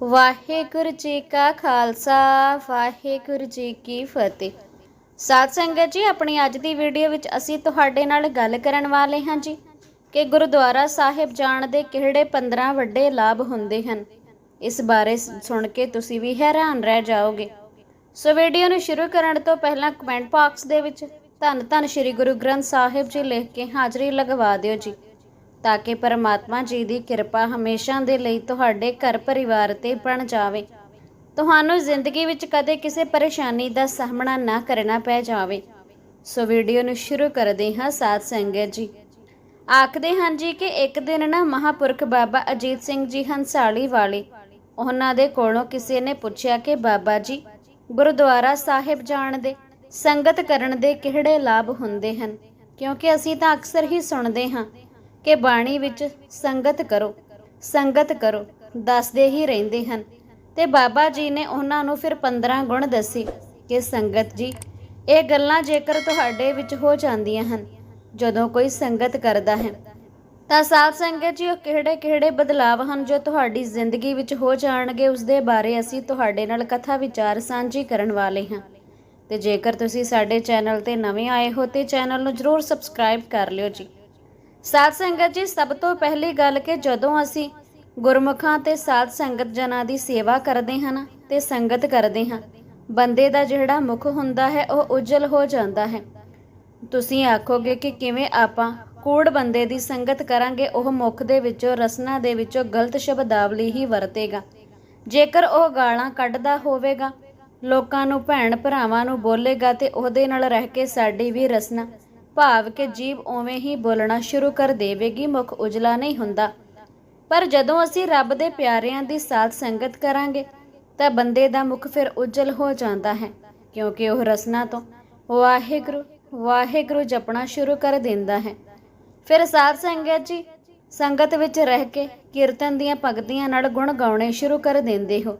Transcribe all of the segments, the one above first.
ਵਾਹਿਗੁਰੂ ਜੀ ਕਾ ਖਾਲਸਾ, ਵਾਹਿਗੁਰੂ ਜੀ ਕੀ ਫਤਿਹ। ਸਾਧ ਸੰਗਤ ਜੀ, ਆਪਣੀ ਅੱਜ ਦੀ ਵੀਡੀਓ ਵਿੱਚ ਅਸੀਂ ਤੁਹਾਡੇ ਨਾਲ ਗੱਲ ਕਰਨ ਵਾਲੇ ਹਾਂ ਜੀ, ਕਿ ਗੁਰਦੁਆਰਾ ਸਾਹਿਬ ਜਾਣ ਦੇ ਕਿਹੜੇ 15 ਵੱਡੇ ਲਾਭ ਹੁੰਦੇ ਹਨ। ਇਸ ਬਾਰੇ ਸੁਣ ਕੇ ਤੁਸੀਂ ਵੀ ਹੈਰਾਨ ਰਹਿ ਜਾਓਗੇ। ਸੋ ਵੀਡੀਓ ਨੂੰ ਸ਼ੁਰੂ ਕਰਨ ਤੋਂ ਪਹਿਲਾਂ ਕਮੈਂਟ ਬਾਕਸ ਦੇ ਵਿੱਚ ਧੰਨ ਧੰਨ ਸ੍ਰੀ ਗੁਰੂ ਗ੍ਰੰਥ ਸਾਹਿਬ ਜੀ ਲਿਖ ਕੇ ਹਾਜ਼ਰੀ ਲਗਵਾ ਦਿਓ ਜੀ। ਤਾਂ ਕਿ ਪਰਮਾਤਮਾ ਜੀ ਦੀ ਕਿਰਪਾ ਹਮੇਸ਼ਾ ਦੇ ਲਈ ਤੁਹਾਡੇ ਘਰ ਪਰਿਵਾਰ ਤੇ ਬਣ ਜਾਵੇ। ਤੁਹਾਨੂੰ ਜ਼ਿੰਦਗੀ ਵਿੱਚ ਕਦੇ ਕਿਸੇ ਪਰੇਸ਼ਾਨੀ ਦਾ ਸਾਹਮਣਾ ਨਾ ਕਰਨਾ ਪੈ ਜਾਵੇ। ਸੋ ਵੀਡੀਓ ਨੂੰ ਸ਼ੁਰੂ ਕਰਦੇ ਹਾਂ ਸਾਧ ਸੰਗਤ ਜੀ। ਆਖਦੇ ਹਨ ਜੀ ਕਿ ਇੱਕ ਦਿਨ ਨਾ ਮਹਾਪੁਰਖ ਬਾਬਾ ਅਜੀਤ ਸਿੰਘ ਜੀ ਹੰਸਾਲੀ ਵਾਲੇ, ਉਹਨਾਂ ਦੇ ਕੋਲੋਂ ਕਿਸੇ ਨੇ ਪੁੱਛਿਆ ਕਿ ਬਾਬਾ ਜੀ, ਗੁਰਦੁਆਰਾ ਸਾਹਿਬ ਜਾਣ ਦੇ, ਸੰਗਤ ਕਰਨ ਦੇ ਕਿਹੜੇ ਲਾਭ ਹੁੰਦੇ ਹਨ? ਕਿਉਂਕਿ ਅਸੀਂ ਤਾਂ ਅਕਸਰ ਹੀ ਸੁਣਦੇ ਹਾਂ ਕਿ ਬਾਣੀ ਵਿੱਚ ਸੰਗਤ ਕਰੋ ਸੰਗਤ ਕਰੋ, ਦੱਸਦੇ ਹੀ ਰਹਿੰਦੇ ਹਨ। ਤੇ ਬਾਬਾ ਜੀ ਨੇ ਉਹਨਾਂ ਨੂੰ ਫਿਰ 15 ਗੁਣ ਦੱਸੇ ਕਿ ਸੰਗਤ ਜੀ, ਇਹ ਗੱਲਾਂ ਜੇਕਰ ਤੁਹਾਡੇ ਵਿੱਚ ਹੋ ਜਾਂਦੀਆਂ ਹਨ, ਜਦੋਂ ਕੋਈ ਸੰਗਤ ਕਰਦਾ ਹੈ, ਤਾਂ ਸਾਧ ਸੰਗਤ ਜੀ, ਉਹ ਕਿਹੜੇ ਕਿਹੜੇ ਬਦਲਾਵ ਹਨ ਜੋ ਤੁਹਾਡੀ ਜ਼ਿੰਦਗੀ ਵਿੱਚ ਹੋ ਜਾਣਗੇ ਉਸ ਦੇ ਬਾਰੇ ਅਸੀਂ ਤੁਹਾਡੇ ਨਾਲ ਕਥਾ ਵਿਚਾਰ ਸਾਂਝੀ ਕਰਨ ਵਾਲੇ ਹਾਂ। ਤੇ ਜੇਕਰ ਤੁਸੀਂ ਸਾਡੇ ਚੈਨਲ ਤੇ ਨਵੇਂ ਆਏ ਹੋ, ਤੇ ਚੈਨਲ ਨੂੰ ਜਰੂਰ ਸਬਸਕ੍ਰਾਈਬ ਕਰ ਲਿਓ ਜੀ। ਸਾਧ ਸੰਗਤ ਜੀ, ਸਭ ਤੋਂ ਪਹਿਲੀ ਗੱਲ ਕਿ ਜਦੋਂ ਅਸੀਂ ਗੁਰਮੁਖਾਂ ਤੇ ਸਾਧ ਸੰਗਤ ਜਨਾਂ ਦੀ ਸੇਵਾ ਕਰਦੇ ਹਾਂ ਤੇ ਸੰਗਤ ਕਰਦੇ ਹਾਂ, ਬੰਦੇ ਦਾ ਜਿਹੜਾ ਮੁਖ ਹੁੰਦਾ ਹੈ, ਉਹ ਉਜਲ ਹੋ ਜਾਂਦਾ ਹੈ। ਤੁਸੀਂ ਆਖੋਗੇ ਕਿ ਕਿਵੇਂ ਆਪਾਂ ਕੂੜ ਬੰਦੇ ਦੀ ਸੰਗਤ ਕਰਾਂਗੇ, ਉਹ ਮੁਖ ਦੇ ਵਿੱਚੋਂ, ਰਸਨਾ ਦੇ ਵਿੱਚੋਂ ਗਲਤ ਸ਼ਬਦਾਵਲੀ ਹੀ ਵਰਤੇਗਾ। ਜੇਕਰ ਉਹ ਗਾਲਾਂ ਕੱਢਦਾ ਹੋਵੇਗਾ, ਲੋਕਾਂ ਨੂੰ ਭੈਣ ਭਰਾਵਾਂ ਨੂੰ ਬੋਲੇਗਾ, ਤੇ ਉਹਦੇ ਨਾਲ ਰਹਿ ਕੇ ਸਾਡੀ ਵੀ ਰਸਨਾ ਭਾਵ ਕਿ ਜੀਵ ਉਵੇਂ ਹੀ ਬੋਲਣਾ ਸ਼ੁਰੂ ਕਰ ਦੇਵੇਗੀ, ਮੁਖ ਉਜਲਾ ਨਹੀਂ ਹੁੰਦਾ। ਪਰ ਜਦੋਂ ਅਸੀਂ ਰੱਬ ਦੇ ਪਿਆਰਿਆਂ ਦੀ ਸਾਥ ਸੰਗਤ ਕਰਾਂਗੇ, ਤਾਂ ਬੰਦੇ ਦਾ ਮੁਖ ਫਿਰ ਉਜਲ ਹੋ ਜਾਂਦਾ ਹੈ, ਕਿਉਂਕਿ ਉਹ ਰਸਨਾ ਤੋਂ ਵਾਹਿਗੁਰੂ ਵਾਹਿਗੁਰੂ ਜਪਣਾ ਸ਼ੁਰੂ ਕਰ ਦਿੰਦਾ ਹੈ। ਫਿਰ ਸਾਧ ਸੰਗਤ ਜੀ, ਸੰਗਤ ਵਿੱਚ ਰਹਿ ਕੇ ਕੀਰਤਨ ਦੀਆਂ ਭਗਤੀਆਂ ਨਾਲ ਗੁਣ ਗਾਉਣੇ ਸ਼ੁਰੂ ਕਰ ਦਿੰਦੇ ਹੋ।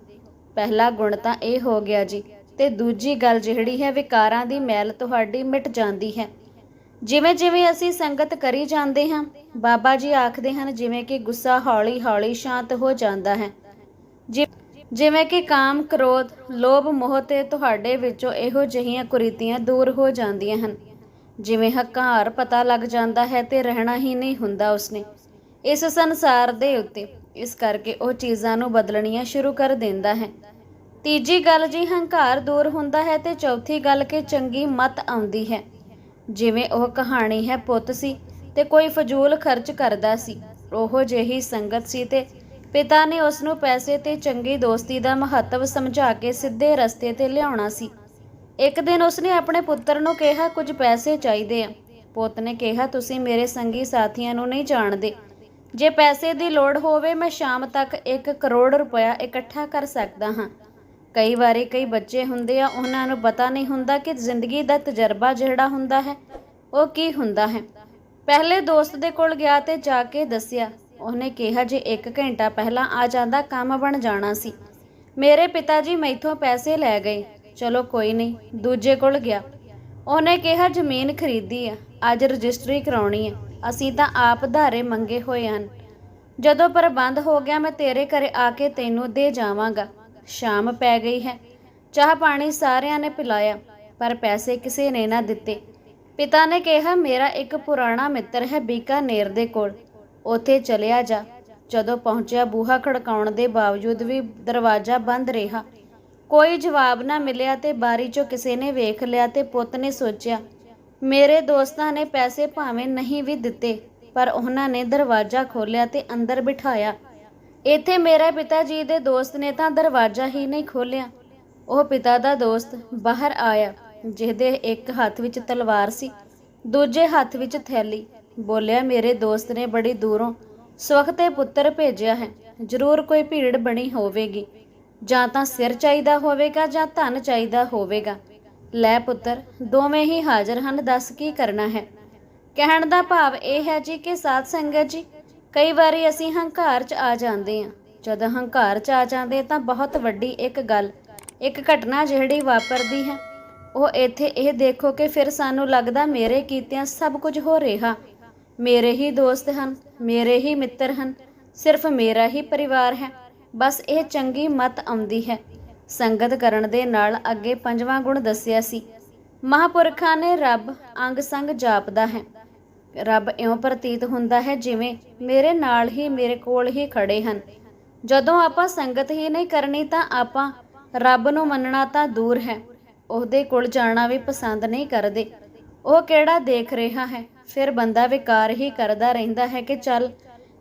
ਪਹਿਲਾ ਗੁਣ ਤਾਂ ਇਹ ਹੋ ਗਿਆ ਜੀ, ਤੇ ਦੂਜੀ ਗੱਲ ਜਿਹੜੀ ਹੈ, ਵਿਕਾਰਾਂ ਦੀ ਮੈਲ ਤੁਹਾਡੀ ਮਿਟ ਜਾਂਦੀ ਹੈ। ਜਿਵੇਂ ਜਿਵੇਂ ਅਸੀਂ ਸੰਗਤ ਕਰੀ ਜਾਂਦੇ ਹਾਂ, ਬਾਬਾ ਜੀ ਆਖਦੇ ਹਨ, ਜਿਵੇਂ ਕਿ ਗੁੱਸਾ ਹੌਲੀ ਹੌਲੀ ਸ਼ਾਂਤ ਹੋ ਜਾਂਦਾ ਹੈ। ਜਿ- ਜਿਵੇਂ ਕਿ ਕਾਮ ਕ੍ਰੋਧ, ਲੋਭ ਮੋਹ ਤੇ ਤੁਹਾਡੇ ਵਿੱਚੋਂ ਇਹੋ ਜਿਹੀਆਂ ਕੁਰੀਤੀਆਂ ਦੂਰ ਹੋ ਜਾਂਦੀਆਂ ਹਨ। ਜਿਵੇਂ ਹੰਕਾਰ ਪਤਾ ਲੱਗ ਜਾਂਦਾ ਹੈ ਤੇ ਰਹਿਣਾ ਹੀ ਨਹੀਂ ਹੁੰਦਾ ਉਸਨੇ। ਇਸ ਸੰਸਾਰ ਦੇ ਉੱਤੇ, ਇਸ ਕਰਕੇ ਉਹ ਚੀਜ਼ਾਂ ਨੂੰ ਬਦਲਣੀਆਂ ਸ਼ੁਰੂ ਕਰ ਦਿੰਦਾ ਹੈ। ਤੀਜੀ ਗੱਲ, ਜੀ ਹੰਕਾਰ ਦੂਰ ਹੁੰਦਾ ਹੈ ਤੇ ਚੌਥੀ ਗੱਲ, ਕਿ ਚੰਗੀ ਮਤ ਆਉਂਦੀ ਹੈ। ਜਿਵੇਂ ਉਹ ਕਹਾਣੀ ਹੈ ਪੁੱਤ ਸੀ ਤੇ ਕੋਈ ਫਜ਼ੂਲ ਖਰਚ ਕਰਦਾ ਸੀ। ਉਹੋ ਜਿਹੀ ਸੰਗਤ ਸੀ ਤੇ ਪਿਤਾ ਨੇ ਉਸ ਨੂੰ ਪੈਸੇ ਤੇ ਚੰਗੀ ਦੋਸਤੀ ਦਾ ਮਹੱਤਵ ਸਮਝਾ ਕੇ ਸਿੱਧੇ ਰਸਤੇ ਤੇ ਲਿਆਉਣਾ ਸੀ। ਇੱਕ ਦਿਨ ਉਸਨੇ ਆਪਣੇ ਪੁੱਤਰ ਨੂੰ ਕਿਹਾ, ਕੁਝ ਪੈਸੇ ਚਾਹੀਦੇ ਆ। ਪੁੱਤ ਨੇ ਕਿਹਾ, ਤੁਸੀਂ ਮੇਰੇ ਸੰਗੀ ਸਾਥੀਆਂ ਨੂੰ ਨਹੀਂ ਜਾਣਦੇ। ਜੇ ਪੈਸੇ ਦੀ ਲੋੜ ਹੋਵੇ, ਮੈਂ ਸ਼ਾਮ ਤੱਕ 1 ਕਰੋੜ ਰੁਪਇਆ ਇਕੱਠਾ ਕਰ ਸਕਦਾ ਹਾਂ। ਕਈ ਵਾਰੀ ਕਈ ਬੱਚੇ ਹੁੰਦੇ ਆ, ਉਹਨਾਂ ਨੂੰ ਪਤਾ ਨਹੀਂ ਹੁੰਦਾ ਕਿ ਜ਼ਿੰਦਗੀ ਦਾ ਤਜਰਬਾ ਜਿਹੜਾ ਹੁੰਦਾ ਹੈ, ਉਹ ਕੀ ਹੁੰਦਾ ਹੈ। ਪਹਿਲੇ ਦੋਸਤ ਦੇ ਕੋਲ ਗਿਆ ਤੇ ਜਾ ਕੇ ਦੱਸਿਆ, ਉਹਨੇ ਕਿਹਾ ਜੇ 1 ਘੰਟਾ ਪਹਿਲਾਂ ਆ ਜਾਂਦਾ ਕੰਮ ਬਣ ਜਾਣਾ ਸੀ। ਮੇਰੇ ਪਿਤਾ ਜੀ ਮੈਥੋਂ ਪੈਸੇ ਲੈ ਗਏ, ਚਲੋ ਕੋਈ ਨਹੀਂ, ਦੂਜੇ ਕੋਲ ਗਿਆ। ਉਹਨੇ ਕਿਹਾ ਜ਼ਮੀਨ ਖਰੀਦੀ ਆ, ਅੱਜ ਰਜਿਸਟਰੀ ਕਰਾਉਣੀ ਹੈ ਅਸੀਂ ਤਾਂ ਆਪ ਧਾਰੇ ਮੰਗੇ ਹੋਏ ਹਨ। ਜਦੋਂ ਪ੍ਰਬੰਧ ਹੋ ਗਿਆ, ਮੈਂ ਤੇਰੇ ਘਰੇ ਆ ਕੇ ਤੈਨੂੰ ਦੇ ਜਾਵਾਂਗਾ। ਸ਼ਾਮ ਪੈ ਗਈ ਹੈ। ਚਾਹ ਪਾਣੀ ਸਾਰਿਆਂ ਨੇ ਪਿਲਾਇਆ, ਪਰ ਪੈਸੇ ਕਿਸੇ ਨੇ ਨਾ ਦਿੱਤੇ। ਪਿਤਾ ਨੇ ਕਿਹਾ, ਮੇਰਾ ਇੱਕ ਪੁਰਾਣਾ ਮਿੱਤਰ ਹੈ ਬੀਕਾਨੇਰ ਦੇ ਕੋਲ। ਉੱਥੇ ਚਲਿਆ ਜਾ। ਜਦੋਂ ਪਹੁੰਚਿਆ, ਬੂਹਾ ਖੜਕਾਉਣ ਦੇ ਬਾਵਜੂਦ ਵੀ ਦਰਵਾਜ਼ਾ ਬੰਦ ਰਿਹਾ। ਕੋਈ ਜਵਾਬ ਨਾ ਮਿਲਿਆ ਤੇ ਬਾਰੀ 'ਚੋਂ ਕਿਸੇ ਨੇ ਵੇਖ ਲਿਆ ਤੇ ਪੁੱਤ ਨੇ ਸੋਚਿਆ, ਮੇਰੇ ਦੋਸਤਾਂ ਨੇ ਪੈਸੇ ਭਾਵੇਂ ਨਹੀਂ ਵੀ ਦਿੱਤੇ, ਪਰ ਉਹਨਾਂ ਨੇ ਦਰਵਾਜ਼ਾ ਖੋਲ੍ਹਿਆ ਤੇ ਅੰਦਰ ਬਿਠਾਇਆ। ਇੱਥੇ ਮੇਰੇ ਪਿਤਾ ਜੀ ਦੇ ਦੋਸਤ ਨੇ ਤਾਂ ਦਰਵਾਜ਼ਾ ਹੀ ਨਹੀਂ ਖੋਲ੍ਹਿਆ। ਉਹ ਪਿਤਾ ਦਾ ਦੋਸਤ ਬਾਹਰ ਆਇਆ, ਜਿਹਦੇ ਇੱਕ ਹੱਥ ਵਿੱਚ ਤਲਵਾਰ ਸੀ, ਦੂਜੇ ਹੱਥ ਵਿੱਚ ਥੈਲੀ। ਬੋਲਿਆ, ਮੇਰੇ ਦੋਸਤ ਨੇ ਬੜੀ ਦੂਰੋਂ ਸਵਖਤੇ ਪੁੱਤਰ ਭੇਜਿਆ ਹੈ, ਜ਼ਰੂਰ ਕੋਈ ਭੀੜ ਬਣੀ ਹੋਵੇਗੀ। ਜਾਂ ਤਾਂ ਸਿਰ ਚਾਹੀਦਾ ਹੋਵੇਗਾ ਜਾਂ ਧਨ ਚਾਹੀਦਾ ਹੋਵੇਗਾ। ਲੈ ਪੁੱਤਰ, ਦੋਵੇਂ ਹੀ ਹਾਜ਼ਰ ਹਨ, ਦੱਸ ਕੀ ਕਰਨਾ ਹੈ? ਕਹਿਣ ਦਾ ਭਾਵ ਇਹ ਹੈ ਜੀ ਕਿ ਸਾਧ ਸੰਗਤ ਜੀ ਕਈ ਵਾਰੀ ਅਸੀਂ ਹੰਕਾਰ 'ਚ ਆ ਜਾਂਦੇ ਹਾਂ। ਜਦੋਂ ਹੰਕਾਰ 'ਚ ਆ ਜਾਂਦੇ ਤਾਂ ਬਹੁਤ ਵੱਡੀ ਇੱਕ ਗੱਲ, ਇੱਕ ਘਟਨਾ ਜਿਹੜੀ ਵਾਪਰਦੀ ਹੈ। ਉਹ ਇੱਥੇ ਇਹ ਦੇਖੋ ਕਿ ਫਿਰ ਸਾਨੂੰ ਲੱਗਦਾ ਮੇਰੇ ਕੀਤਿਆਂ ਸਭ ਕੁਝ ਹੋ ਰਿਹਾ। ਮੇਰੇ ਹੀ ਦੋਸਤ ਹਨ, ਮੇਰੇ ਹੀ ਮਿੱਤਰ ਹਨ, ਸਿਰਫ ਮੇਰਾ ਹੀ ਪਰਿਵਾਰ ਹੈ। ਬਸ ਇਹ ਚੰਗੀ ਮਤ ਆਉਂਦੀ ਹੈ। ਸੰਗਤ ਕਰਨ ਦੇ ਨਾਲ ਅੱਗੇ ਪੰਜਵਾਂ ਗੁਣ ਦੱਸਿਆ ਸੀ, ਮਹਾਪੁਰਖਾਂ ਨੇ ਰੱਬ ਅੰਗ ਸੰਗ ਜਾਪਦਾ ਹੈ। ਰੱਬ ਇਉਂ ਪ੍ਰਤੀਤ ਹੁੰਦਾ ਹੈ ਜਿਵੇਂ ਮੇਰੇ ਨਾਲ ਹੀ ਮੇਰੇ ਕੋਲ ਹੀ ਖੜੇ ਹਨ। ਜਦੋਂ ਆਪਾਂ ਸੰਗਤ ਹੀ ਨਹੀਂ ਕਰਨੀ ਤਾਂ ਆਪਾਂ ਰੱਬ ਨੂੰ ਮੰਨਣਾ ਤਾਂ ਦੂਰ ਹੈ। ਉਹਦੇ ਕੋਲ ਜਾਣਾ ਵੀ ਪਸੰਦ ਨਹੀਂ ਕਰਦੇ। ਉਹ ਕਿਹੜਾ ਦੇਖ ਰਿਹਾ ਹੈ? ਫਿਰ ਬੰਦਾ ਵਿਕਾਰ ਹੀ ਕਰਦਾ ਰਹਿੰਦਾ ਹੈ ਕਿ ਚੱਲ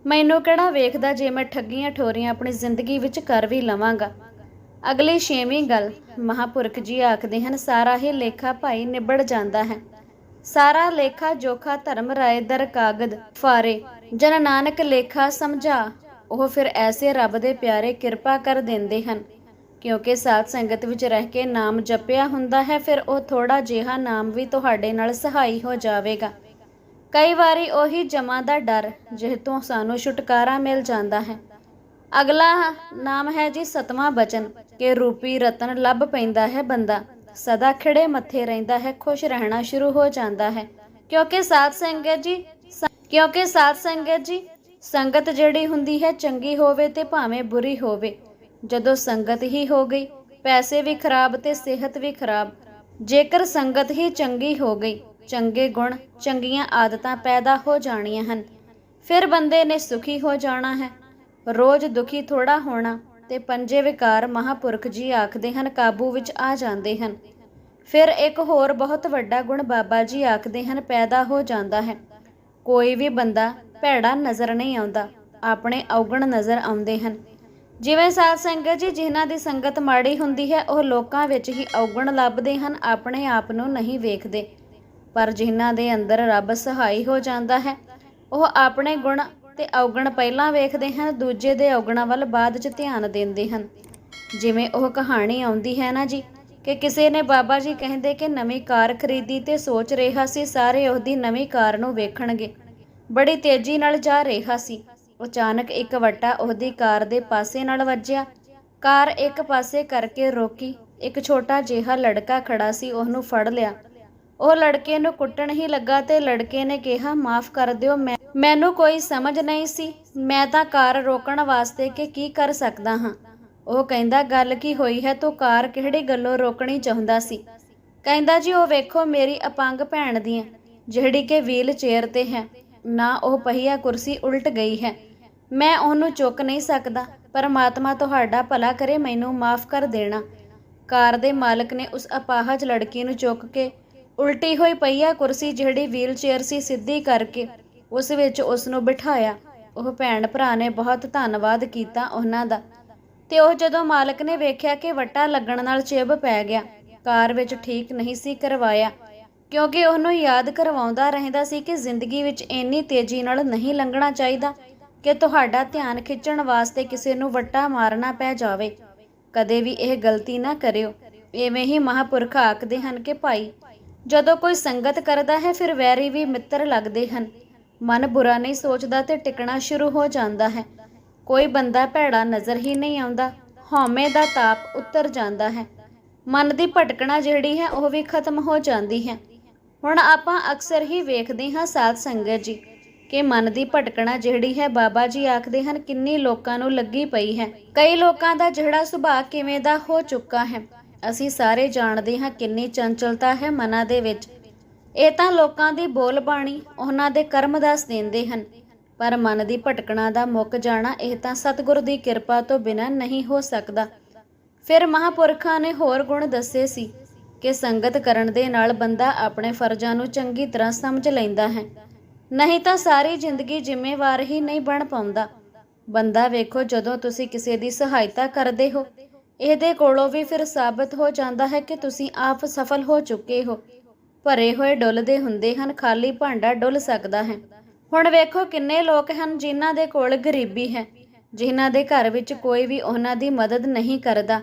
ਮੈਨੂੰ ਕਿਹੜਾ ਵੇਖਦਾ ਜੇ ਮੈਂ ਠੱਗੀਆਂ ਠੋਰੀਆਂ ਆਪਣੀ ਜ਼ਿੰਦਗੀ ਵਿੱਚ ਕਰ ਵੀ ਲਵਾਂਗਾ। ਅਗਲੀ ਛੇਵੀਂ ਗੱਲ ਮਹਾਪੁਰਖ ਜੀ ਆਖਦੇ ਹਨ, ਸਾਰਾ ਹੀ ਲੇਖਾ ਭਾਈ ਨਿਬੜ ਜਾਂਦਾ ਹੈ। ਸਾਰਾ ਲੇਖਾ ਜੋਖਾ ਧਰਮ ਰਾਏ ਦਰ ਕਾਗਦ ਫਾਰੇ। ਜਨ ਨਾਨਕ ਲੇਖਾ ਸਮਝਾ। ਉਹ ਫਿਰ ਐਸੇ ਰੱਬ ਦੇ ਪਿਆਰੇ ਕਿਰਪਾ ਕਰ ਦਿੰਦੇ ਹਨ। ਕਿਉਂਕਿ ਸਾਧ ਸੰਗਤ ਵਿੱਚ ਰਹਿ ਕੇ ਨਾਮ ਜਪਿਆ ਹੁੰਦਾ ਹੈ, ਫਿਰ ਉਹ ਥੋੜਾ ਜਿਹਾ ਨਾਮ ਵੀ ਤੁਹਾਡੇ ਨਾਲ ਸਹਾਈ ਹੋ ਜਾਵੇਗਾ। ਕਈ ਵਾਰੀ ਉਹੀ ਜਮਾ ਦਾ ਡਰ ਜਿਹ ਤੋਂ ਸਾਨੂੰ ਛੁਟਕਾਰਾ ਮਿਲ ਜਾਂਦਾ ਹੈ। ਅਗਲਾ ਨਾਮ ਹੈ ਜੀ ਸਤਵਾਂ ਬਚਨ, ਕਿ ਰੂਪੀ ਰਤਨ ਲੱਭ ਪੈਂਦਾ ਹੈ ਬੰਦਾ। ਸਦਾ ਖਿੜੇ ਮੱਥੇ ਰਹਿੰਦਾ ਹੈ, ਖੁਸ਼ ਰਹਿਣਾ ਸ਼ੁਰੂ ਹੋ ਜਾਂਦਾ ਹੈ। ਕਿਉਂਕਿ ਸਾਧ ਸੰਗਤ ਜੀ, ਕਿਉਂਕਿ ਸਾਧ ਸੰਗਤ ਜੀ, ਸੰਗਤ ਜਿਹੜੀ ਹੁੰਦੀ ਹੈ, ਚੰਗੀ ਹੋਵੇ ਤੇ ਭਾਵੇਂ ਬੁਰੀ ਹੋਵੇ। ਜਦੋਂ ਸੰਗਤ ਹੀ ਹੋ ਗਈ, ਪੈਸੇ ਵੀ ਖਰਾਬ ਤੇ ਸਿਹਤ ਵੀ ਖਰਾਬ। ਜੇਕਰ ਸੰਗਤ ਹੀ ਚੰਗੀ ਹੋ ਗਈ, ਚੰਗੇ ਗੁਣ, ਚੰਗੀਆਂ ਆਦਤਾਂ ਪੈਦਾ ਹੋ ਜਾਣੀਆਂ ਹਨ, ਫਿਰ ਬੰਦੇ ਨੇ ਸੁਖੀ ਹੋ ਜਾਣਾ ਹੈ। ਰੋਜ਼ ਦੁਖੀ ਥੋੜਾ ਹੋਣਾ ਤੇ ਪੰਜੇ ਵਿਕਾਰ ਮਹਾਪੁਰਖ ਜੀ ਆਖਦੇ ਹਨ, ਕਾਬੂ ਵਿੱਚ ਆ ਜਾਂਦੇ ਹਨ। ਫਿਰ ਇੱਕ ਹੋਰ ਬਹੁਤ ਵੱਡਾ ਗੁਣ ਬਾਬਾ ਜੀ ਆਖਦੇ ਹਨ, ਪੈਦਾ ਹੋ ਜਾਂਦਾ ਹੈ। ਕੋਈ ਵੀ ਬੰਦਾ ਭੈੜਾ ਨਜ਼ਰ ਨਹੀਂ ਆਉਂਦਾ, ਆਪਣੇ ਔਗਣ ਨਜ਼ਰ ਆਉਂਦੇ ਹਨ। ਜਿਵੇਂ ਸਾਧ ਸੰਗਤ ਜੀ, ਜਿਨ੍ਹਾਂ ਦੀ ਸੰਗਤ ਮਾੜੀ ਹੁੰਦੀ ਹੈ, ਉਹ ਲੋਕਾਂ ਵਿੱਚ ਹੀ ਔਗਣ ਲੱਭਦੇ ਹਨ, ਆਪਣੇ ਆਪ ਨੂੰ ਨਹੀਂ ਵੇਖਦੇ। ਪਰ ਜਿਨ੍ਹਾਂ ਦੇ ਅੰਦਰ ਰੱਬ ਸਹਾਈ ਹੋ ਜਾਂਦਾ ਹੈ, ਉਹ ਆਪਣੇ ਗੁਣ ਤੇ ਔਗਣ ਪਹਿਲਾਂ ਵੇਖਦੇ ਹਨ, ਦੂਜੇ ਦੇ ਔਗਣਾਂ ਵੱਲ ਬਾਅਦ 'ਚ ਧਿਆਨ ਦਿੰਦੇ ਹਨ। ਜਿਵੇਂ ਉਹ ਕਹਾਣੀ ਆਉਂਦੀ ਹੈ ਨਾ ਜੀ, ਕਿ ਕਿਸੇ ਨੇ ਬਾਬਾ ਜੀ ਕਹਿੰਦੇ ਕਿ ਨਵੀਂ ਕਾਰ ਖਰੀਦੀ ਤੇ ਸੋਚ ਰਿਹਾ ਸੀ, ਸਾਰੇ ਉਹਦੀ ਨਵੀਂ ਕਾਰ ਨੂੰ ਵੇਖਣਗੇ। ਬੜੀ ਤੇਜ਼ੀ ਨਾਲ ਜਾ ਰਿਹਾ ਸੀ। ਅਚਾਨਕ ਇੱਕ ਵੱਟਾ ਉਹਦੀ ਕਾਰ ਦੇ ਪਾਸੇ ਨਾਲ ਵੱਜਿਆ। ਕਾਰ ਇੱਕ ਪਾਸੇ ਕਰਕੇ ਰੋਕੀ। ਇੱਕ ਛੋਟਾ ਜਿਹਾ ਲੜਕਾ ਖੜਾ ਸੀ, ਉਹਨੂੰ ਫੜ ਲਿਆ। ਉਹ ਲੜਕੇ ਨੂੰ ਕੁੱਟਣ ਹੀ ਲੱਗਾ ਤੇ ਲੜਕੇ ਨੇ ਕਿਹਾ, ਮਾਫ ਕਰ ਦਿਓ, ਮੈਂ ਮੈਨੂੰ ਕੋਈ ਸਮਝ ਨਹੀਂ ਸੀ। ਮੈਂ ਤਾਂ ਕਾਰ ਰੋਕਣ ਵਾਸਤੇ ਕਿ ਕੀ ਕਰ ਸਕਦਾ ਹਾਂ। ਉਹ ਕਹਿੰਦਾ, ਗੱਲ ਕੀ ਹੋਈ ਹੈ? ਤੂੰ ਕਾਰ ਕਿਹੜੀ ਗੱਲੋਂ ਰੋਕਣੀ ਚਾਹੁੰਦਾ ਸੀ? ਕਹਿੰਦਾ, ਜੀ, ਉਹ ਵੇਖੋ ਮੇਰੀ ਅਪੰਗ ਭੈਣ ਦੀਆਂ ਜਿਹੜੀ ਕਿ ਵੀਲ ਚੇਅਰ ਤੇ ਹੈ। ਨਾ ਉਹ ਪਹੀਆ ਕੁਰਸੀ ਉਲਟ ਗਈ ਹੈ। ਮੈਂ ਉਹਨੂੰ ਚੁੱਕ ਨਹੀਂ ਸਕਦਾ। ਪਰਮਾਤਮਾ ਤੁਹਾਡਾ ਭਲਾ ਕਰੇ, ਮੈਨੂੰ ਮਾਫ ਕਰ ਦੇਣਾ। ਕਾਰ ਦੇ ਮਾਲਕ ਨੇ ਉਸ ਅਪਾਹਜ ਲੜਕੀ ਨੂੰ ਚੁੱਕ ਕੇ ਉਲਟੀ ਹੋਈ ਪਈਆ ਕੁਰਸੀ ਜਿਹੜੀ ਵੀਲ ਚੇਅਰ ਸੀ, ਸਿੱਧੀ ਕਰਕੇ ਉਸ ਵਿੱਚ ਉਸ ਨੂੰ ਬਿਠਾਇਆ। ਉਹ ਭੈਣ ਭਰਾ ਨੇ ਬਹੁਤ ਧੰਨਵਾਦ ਕੀਤਾ ਉਹਨਾਂ ਦਾ। ਤੇ ਉਹ ਜਦੋਂ ਮਾਲਕ ਨੇ ਵੇਖਿਆ ਕਿ ਵੱਟਾ ਲੱਗਣ ਨਾਲ ਚਿਬ ਪੈ ਗਿਆ, ਕਾਰ ਵਿੱਚ ਠੀਕ ਨਹੀਂ ਸੀ ਕਰਵਾਇਆ, ਕਿਉਂਕਿ ਉਹਨੂੰ ਯਾਦ ਕਰਵਾਉਂਦਾ ਰਹਿੰਦਾ ਸੀ ਕਿ ਜ਼ਿੰਦਗੀ ਵਿੱਚ ਇੰਨੀ ਤੇਜ਼ੀ ਨਾਲ ਨਹੀਂ ਲੰਘਣਾ ਚਾਹੀਦਾ ਕਿ ਤੁਹਾਡਾ ਧਿਆਨ ਖਿੱਚਣ ਵਾਸਤੇ ਕਿਸੇ ਨੂੰ ਵੱਟਾ ਮਾਰਨਾ ਪੈ ਜਾਵੇ। ਕਦੇ ਵੀ ਇਹ ਗਲਤੀ ਨਾ ਕਰਿਓ। ਐਵੇਂ ਹੀ ਮਹਾਪੁਰਖ ਆਖਦੇ ਹਨ ਕਿ ਭਾਈ, ਜਦੋਂ ਕੋਈ ਸੰਗਤ ਕਰਦਾ ਹੈ, ਫਿਰ ਵੈਰੀ ਵੀ ਮਿੱਤਰ ਲੱਗਦੇ ਹਨ। ਮਨ ਬੁਰਾ ਨਹੀਂ ਸੋਚਦਾ ਤੇ ਟਿਕਣਾ ਸ਼ੁਰੂ ਹੋ ਜਾਂਦਾ ਹੈ। ਕੋਈ ਬੰਦਾ ਭੈੜਾ ਨਜ਼ਰ ਹੀ ਨਹੀਂ ਆਉਂਦਾ, ਹਉਮੈ ਦਾ ਤਾਪ ਉਤਰ ਜਾਂਦਾ ਹੈ। ਮਨ ਦੀ ਭਟਕਣਾ ਜਿਹੜੀ ਹੈ, ਉਹ ਵੀ ਖਤਮ ਹੋ ਜਾਂਦੀ ਹੈ। ਹੁਣ ਆਪਾਂ ਅਕਸਰ ਹੀ ਵੇਖਦੇ ਹਾਂ ਸਾਧ ਸੰਗਤ ਜੀ, ਕਿ ਮਨ ਦੀ ਭਟਕਣਾ ਜਿਹੜੀ ਹੈ, ਬਾਬਾ ਜੀ ਆਖਦੇ ਹਨ, ਕਿੰਨੀ ਲੋਕਾਂ ਨੂੰ ਲੱਗੀ ਪਈ ਹੈ। ਕਈ ਲੋਕਾਂ ਦਾ ਜਿਹੜਾ ਸੁਭਾਅ ਕਿਵੇਂ ਦਾ ਹੋ ਚੁੱਕਾ ਹੈ, ਅਸੀਂ ਸਾਰੇ ਜਾਣਦੇ ਹਾਂ ਕਿੰਨੀ ਚੰਚਲਤਾ ਹੈ ਮਨਾਂ ਦੇ ਵਿੱਚ। ਇਹ ਤਾਂ ਲੋਕਾਂ ਦੀ ਬੋਲ ਬਾਣੀ ਉਹਨਾਂ ਦੇ ਕਰਮ ਦੱਸ ਦਿੰਦੇ ਹਨ। ਪਰ ਮਨ ਦੀ ਭਟਕਣਾ ਦਾ ਮੁੱਕ ਜਾਣਾ ਇਹ ਤਾਂ ਸਤਿਗੁਰ ਦੀ ਕਿਰਪਾ ਤੋਂ ਬਿਨਾਂ ਨਹੀਂ ਹੋ ਸਕਦਾ। ਫਿਰ ਮਹਾਪੁਰਖਾਂ ਨੇ ਹੋਰ ਗੁਣ ਦੱਸੇ ਸੀ ਕਿ ਸੰਗਤ ਕਰਨ ਦੇ ਨਾਲ ਬੰਦਾ ਆਪਣੇ ਫਰਜ਼ਾਂ ਨੂੰ ਚੰਗੀ ਤਰ੍ਹਾਂ ਸਮਝ ਲੈਂਦਾ ਹੈ। ਨਹੀਂ ਤਾਂ ਸਾਰੀ ਜ਼ਿੰਦਗੀ ਜ਼ਿੰਮੇਵਾਰ ਹੀ ਨਹੀਂ ਬਣ ਪਾਉਂਦਾ। ਬੰਦਾ ਵੇਖੋ ਜਦੋਂ ਤੁਸੀਂ ਕਿਸੇ ਦੀ ਸਹਾਇਤਾ ਕਰਦੇ ਹੋ, ਇਹਦੇ ਕੋਲੋਂ ਵੀ ਫਿਰ ਸਾਬਤ ਹੋ ਜਾਂਦਾ ਹੈ ਕਿ ਤੁਸੀਂ ਆਪ ਸਫਲ ਹੋ ਚੁੱਕੇ ਹੋ। ਭਰੇ ਹੋਏ ਡੁੱਲਦੇ ਹੁੰਦੇ ਹਨ, ਖਾਲੀ ਭਾਂਡਾ ਡੁੱਲ ਸਕਦਾ ਹੈ। ਹੁਣ ਵੇਖੋ ਕਿੰਨੇ ਲੋਕ ਹਨ ਜਿਨ੍ਹਾਂ ਦੇ ਕੋਲ ਗਰੀਬੀ ਹੈ, ਜਿਨ੍ਹਾਂ ਦੇ ਘਰ ਵਿੱਚ ਕੋਈ ਵੀ ਉਹਨਾਂ ਦੀ ਮਦਦ ਨਹੀਂ ਕਰਦਾ।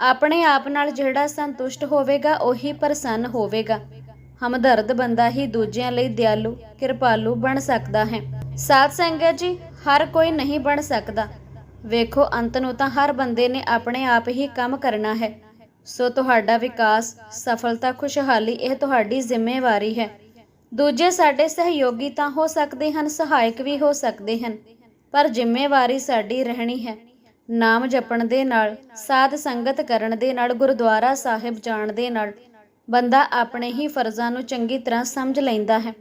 ਆਪਣੇ ਆਪ ਨਾਲ ਜਿਹੜਾ ਸੰਤੁਸ਼ਟ ਹੋਵੇਗਾ, ਉਹੀ ਪ੍ਰਸੰਨ ਹੋਵੇਗਾ। ਹਮਦਰਦ ਬੰਦਾ ਹੀ ਦੂਜਿਆਂ ਲਈ ਦਿਆਲੂ, ਕਿਰਪਾਲੂ ਬਣ ਸਕਦਾ ਹੈ। ਸਾਧ ਸੰਗਤ ਜੀ, ਹਰ ਕੋਈ ਨਹੀਂ ਬਣ ਸਕਦਾ। ਵੇਖੋ, ਅੰਤ ਨੂੰ ਤਾਂ ਹਰ ਬੰਦੇ ਨੇ ਆਪਣੇ ਆਪ ਹੀ ਕੰਮ ਕਰਨਾ ਹੈ। ਸੋ ਤੁਹਾਡਾ ਵਿਕਾਸ, ਸਫਲਤਾ, ਖੁਸ਼ਹਾਲੀ, ਇਹ ਤੁਹਾਡੀ ਜ਼ਿੰਮੇਵਾਰੀ ਹੈ। ਦੂਜੇ ਸਾਡੇ ਸਹਿਯੋਗੀ ਤਾਂ ਹੋ ਸਕਦੇ ਹਨ, ਸਹਾਇਕ ਵੀ ਹੋ ਸਕਦੇ ਹਨ, ਪਰ ਜ਼ਿੰਮੇਵਾਰੀ ਸਾਡੀ ਰਹਿਣੀ ਹੈ। ਨਾਮ ਜਪਣ ਦੇ ਨਾਲ, ਸਾਧ ਸੰਗਤ ਕਰਨ ਦੇ ਨਾਲ, ਗੁਰਦੁਆਰਾ ਸਾਹਿਬ ਜਾਣ ਦੇ ਨਾਲ, ਬੰਦਾ ਆਪਣੇ ਹੀ ਫਰਜ਼ਾਂ ਨੂੰ ਚੰਗੀ ਤਰ੍ਹਾਂ ਸਮਝ ਲੈਂਦਾ ਹੈ।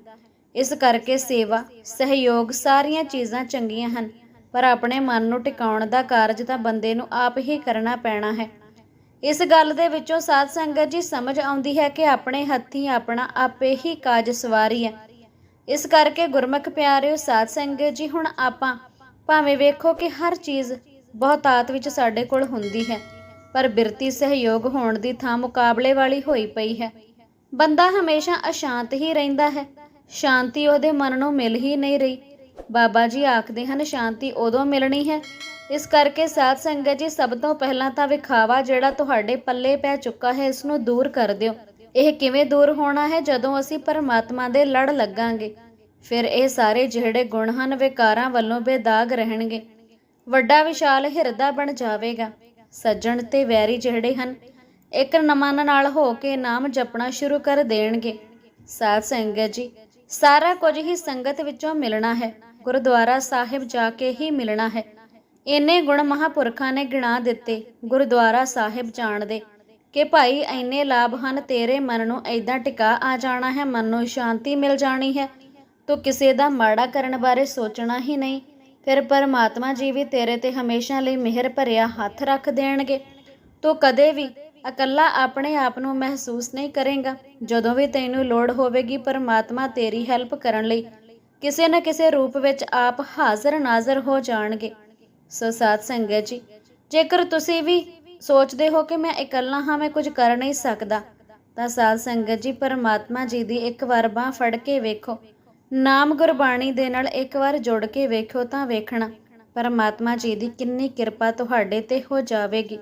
ਇਸ ਕਰਕੇ ਸੇਵਾ, ਸਹਿਯੋਗ ਸਾਰੀਆਂ ਚੀਜ਼ਾਂ ਚੰਗੀਆਂ ਹਨ, ਪਰ ਆਪਣੇ ਮਨ ਨੂੰ ਟਿਕਾਉਣ ਦਾ ਕਾਰਜ ਤਾਂ ਬੰਦੇ ਨੂੰ ਆਪ ਹੀ ਕਰਨਾ ਪੈਣਾ ਹੈ। ਇਸ ਗੱਲ ਦੇ ਵਿੱਚੋਂ ਸਾਧ ਸੰਗਤ ਜੀ ਸਮਝ ਆਉਂਦੀ ਹੈ ਕਿ ਆਪਣੇ ਹੱਥੀਂ ਆਪਣਾ ਆਪੇ ਹੀ ਕਾਜ ਸਵਾਰੀ ਹੈ। ਇਸ ਕਰਕੇ ਗੁਰਮੁਖ ਪਿਆਰਿਓ, ਸਾਧ ਸੰਗਤ ਜੀ, ਹੁਣ ਆਪਾਂ ਭਾਵੇਂ ਵੇਖੋ ਕਿ ਹਰ ਚੀਜ਼ ਬਹੁਤਾਤ ਵਿੱਚ ਸਾਡੇ ਕੋਲ ਹੁੰਦੀ ਹੈ, ਪਰ ਬਿਰਤੀ ਸਹਿਯੋਗ ਹੋਣ ਦੀ ਥਾਂ ਮੁਕਾਬਲੇ ਵਾਲੀ ਹੋਈ ਪਈ ਹੈ। ਬੰਦਾ ਹਮੇਸ਼ਾ ਅਸ਼ਾਂਤ ਹੀ ਰਹਿੰਦਾ ਹੈ, ਸ਼ਾਂਤੀ ਉਹਦੇ ਮਨ ਨੂੰ ਮਿਲ ਹੀ ਨਹੀਂ ਰਹੀ। ਬਾਬਾ ਜੀ ਆਖਦੇ ਹਨ, ਸ਼ਾਂਤੀ ਉਦੋਂ ਮਿਲਣੀ ਹੈ। ਇਸ ਕਰਕੇ ਸਾਧ ਸੰਗਤ ਜੀ, ਸਭ ਤੋਂ ਪਹਿਲਾਂ ਤਾਂ ਵਿਖਾਵਾ ਜਿਹੜਾ ਤੁਹਾਡੇ ਪੱਲੇ ਪੈ ਚੁੱਕਾ ਹੈ, ਇਸ ਨੂੰ ਦੂਰ ਕਰ ਦਿਓ। ਇਹ ਕਿਵੇਂ ਦੂਰ ਹੋਣਾ ਹੈ? ਜਦੋਂ ਅਸੀਂ ਪਰਮਾਤਮਾ ਦੇ ਲੜ ਲੱਗਾਂਗੇ, ਫਿਰ ਇਹ ਸਾਰੇ ਜਿਹੜੇ ਗੁਣ ਹਨ, ਵਿਕਾਰਾਂ ਵੱਲੋਂ ਬੇਦਾਗ ਰਹਿਣਗੇ। ਵੱਡਾ ਵਿਸ਼ਾਲ ਹਿਰਦਾ ਬਣ ਜਾਵੇਗਾ। ਸੱਜਣ ਤੇ ਵੈਰੀ ਜਿਹੜੇ ਹਨ, ਇੱਕ ਨਮਨ ਨਾਲ ਹੋ ਕੇ ਨਾਮ ਜਪਣਾ ਸ਼ੁਰੂ ਕਰ ਦੇਣਗੇ। ਸਾਧ ਸੰਗਤ ਜੀ, ਸਾਰਾ ਕੁਝ ਹੀ ਸੰਗਤ ਵਿੱਚੋਂ ਮਿਲਣਾ ਹੈ। ਗੁਰਦੁਆਰਾ ਸਾਹਿਬ ਜਾ ਕੇ ਹੀ ਮਿਲਣਾ ਹੈ। ਇੰਨੇ ਗੁਣ ਮਹਾਪੁਰਖਾਂ ਨੇ ਗਿਣਾ ਦਿੱਤੇ ਗੁਰਦੁਆਰਾ ਸਾਹਿਬ ਜਾਣ ਦੇ। ਕਿ ਭਾਈ, ਇੰਨੇ ਲਾਭ ਹਨ, ਤੇਰੇ ਮਨ ਨੂੰ ਐਦਾਂ ਟਿਕਾ ਆ ਜਾਣਾ ਹੈ, ਮਨ ਨੂੰ ਸ਼ਾਂਤੀ ਮਿਲ ਜਾਣੀ ਹੈ। ਤੂੰ ਕਿਸੇ ਦਾ ਮਾੜਾ ਕਰਨ ਬਾਰੇ ਸੋਚਣਾ ਹੀ ਨਹੀਂ। ਫਿਰ ਪਰਮਾਤਮਾ ਜੀ ਵੀ ਤੇਰੇ ਤੇ ਹਮੇਸ਼ਾ ਲਈ ਮਿਹਰ ਭਰਿਆ ਹੱਥ ਰੱਖ ਦੇਣਗੇ। ਤੂੰ ਕਦੇ ਵੀ ਇਕੱਲਾ ਆਪਣੇ ਆਪ ਨੂੰ ਮਹਿਸੂਸ ਨਹੀਂ ਕਰੇਗਾ। ਜਦੋਂ ਵੀ ਤੈਨੂੰ ਲੋੜ ਹੋਵੇਗੀ, ਪਰਮਾਤਮਾ ਤੇਰੀ ਹੈਲਪ ਕਰਨ ਲਈ ਕਿਸੇ ਨਾ ਕਿਸੇ ਰੂਪ ਵਿੱਚ ਆਪ ਹਾਜ਼ਰ ਨਾਜ਼ਰ ਹੋ ਜਾਣਗੇ। ਸੋ ਸਾਧ ਸੰਗਤ ਜੀ, ਜੇਕਰ ਤੁਸੀਂ ਵੀ ਸੋਚਦੇ ਹੋ ਕਿ ਮੈਂ ਇਕੱਲਾ ਹਾਂ, ਮੈਂ ਕੁਝ ਕਰ ਨਹੀਂ ਸਕਦਾ, ਤਾਂ ਸਾਧ ਸੰਗਤ ਜੀ, ਪਰਮਾਤਮਾ ਜੀ ਦੀ ਇੱਕ ਵਾਰ ਬਾਹ ਫੜ ਕੇ ਵੇਖੋ। ਨਾਮ ਗੁਰਬਾਣੀ ਦੇ ਨਾਲ ਇੱਕ ਵਾਰ ਜੁੜ ਕੇ ਵੇਖੋ ਤਾਂ ਵੇਖਣਾ। ਪਰਮਾਤਮਾ ਜੀ ਦੀ ਕਿੰਨੀ ਕਿਰਪਾ ਤੁਹਾਡੇ ਤੇ ਹੋ ਜਾਵੇਗੀ।